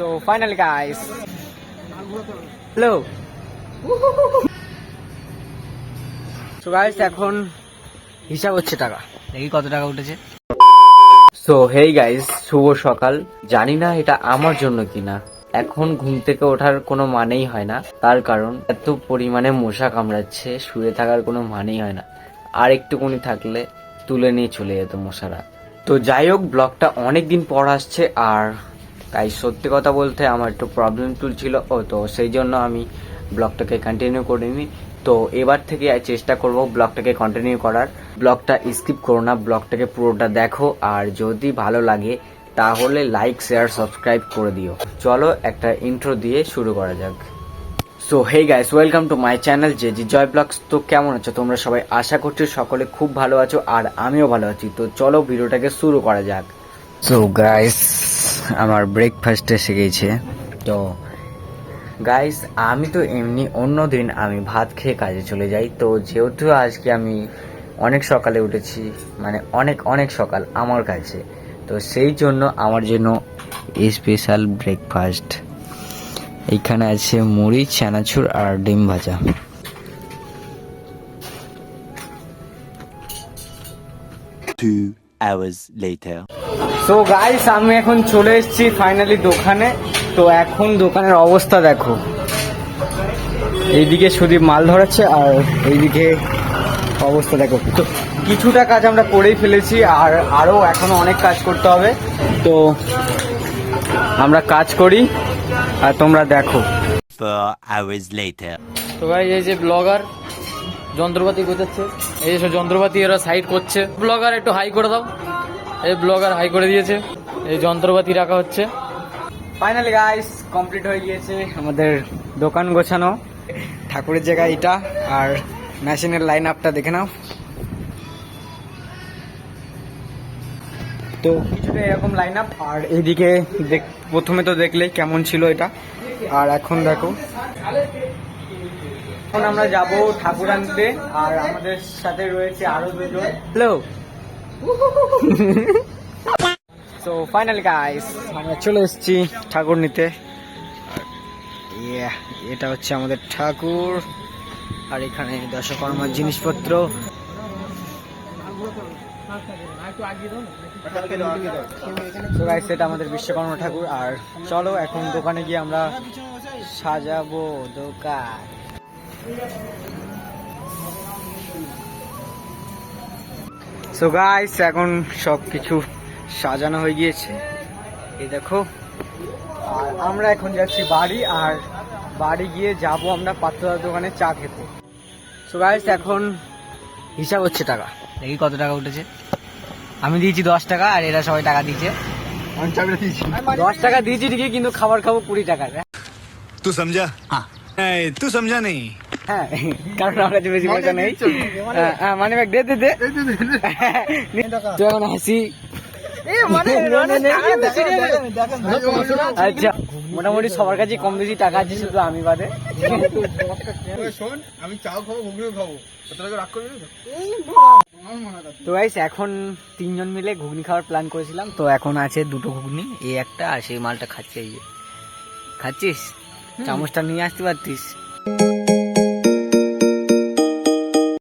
So finally guys hello so guys এখন হিসাব হচ্ছে টাকা। দেখি কত টাকা উঠেছে। সো হেই গাইস শুভ সকাল। জানি না এটা আমার জন্য কিনা। এখন ঘুম থেকে ওঠার কোনো মানেই হয় না। তার কারণ, এত পরিমাণে মশা কামড়াচ্ছে, শুয়ে থাকার কোনো মানেই হয় না। আর একটুকুনি থাকলে তুলে নিয়ে চলে যেত মশারা। তো যাই হোক, ব্লগটা অনেক দিন পর আসছে, আর তাই সত্যি কথা বলতে আমার একটু প্রবলেম তুলছিল। ও, তো সেই জন্য আমি ব্লগটাকে কন্টিনিউ করিনি। তো এবার থেকে চেষ্টা করব ব্লগটাকে কন্টিনিউ করার। ব্লগটা স্কিপ করো না, ব্লগটাকে পুরোটা দেখো। আর যদি ভালো লাগে, তাহলে লাইক শেয়ার সাবস্ক্রাইব করে দিও। চলো একটা ইন্ট্রো দিয়ে শুরু করা যাক। So hey guys welcome to my channel J G Joy blogs তো কেমন আছো তোমরা সবাই? আশা করছি সকলে খুব ভালো আছো, আর আমিও ভালো আছি। তো চলো ভিডিওটাকে শুরু করা যাক। সো গাইস আমার ব্রেকফাস্ট এসে গেছে তো গাইস আমি তো এমনি অন্য দিন আমি ভাত খেয়ে কাজে চলে যাই। তো, যেহেতু আজকে আমি অনেক সকালে উঠেছি মানে অনেক অনেক সকাল আমার কাছে, তো সেই জন্য আমার জন্য স্পেশাল ব্রেকফাস্ট এইখানে আছে মুড়ি, চানাচুর আর ডিম ভাজা। Two hours later. So guys আমি এখন চলে এসেছি ফাইনালি দোকানে। তো এখন দোকানের অবস্থা দেখো। এইদিকে শুধু মাল ধরাচ্ছে আর এইদিকে অবস্থা দেখো। তো কিছুটা কাজ আমরা করেই ফেলেছি আর আরও এখনও অনেক কাজ করতে হবে। তো আমরা কাজ করি আর তোমরা দেখো. তো ভাই এই যে ব্লগার যন্ত্রপাতি গোছাচ্ছে। এই সব যন্ত্রপাতি এরা সাইড করছে। ব্লগার একটু হাই করে দাও। এই ব্লগার হাই করে দিয়েছে। এই যন্ত্রপাতি রাখা হচ্ছে। ফাইনালি গাইস কমপ্লিট হয়ে গিয়েছে আমাদের দোকান গোছানো। ঠাকুরের জায়গায় এটা আর মেশিনের লাইন আপটা দেখে নাও। তো কিছুটা এরকম লাইন আপ আর এইদিকে দেখ- প্রথমে তো দেখলে কেমন ছিল এটা। আর এখন দেখো। এখন আমরা যাব ঠাকুর আনতে আর আমাদের সাথে রয়েছে আরও দুজন। হ্যালো তো ফাইনালি গাইস আমরা চলে এসেছি ঠাকুর নিতে। এটা হচ্ছে আমাদের ঠাকুর। আর এখানে দশকর্মার জিনিসপত্র। আমাদের বিশ্বকর্মা ঠাকুর। আর চলো, এখন দোকানে গিয়ে আমরা সাজাবো দোকান। সো গাইস এখন সব কিছু সাজানো হয়ে গিয়েছে। এই দেখো আর আমরা এখন যাচ্ছি বাড়ি আর বাড়ি গিয়ে যাব আমরা পাত্রদার দোকানে চা খেতে। সো গাইস এখন হিসাব হচ্ছে টাকা। দেখি কত টাকা উঠেছে। আমি দিয়েছি দশ টাকা আর এরা সবাই টাকা দিয়েছে। দশ টাকা দিয়েছি ঠিকই কিন্তু খাবার খাব কুড়ি টাকা। তুই সমঝা হ্যাঁ তুই সমঝা নেই হ্যাঁ কারণ আমার কাছে বেশি পয়সা নেই। হ্যাঁ, হ্যাঁ মানে ব্যাগ দে দে। দে তুই এখন হাসি আচ্ছা মোটামুটি সবার কাছে কম বেশি টাকা আছে শুধু আমি বাদে। শোন আমি চাও খাব ঘুগনিও খাব। তো গাইস এখন তিনজন মিলে ঘুগনি খাওয়ার প্ল্যান করেছিলাম। তো এখন আছে দুটো ঘুগনি এই একটা আর সেই মালটা খাচ্ছে এই খাচ্ছিস? চামচটা নিয়ে আসতে পারতিস?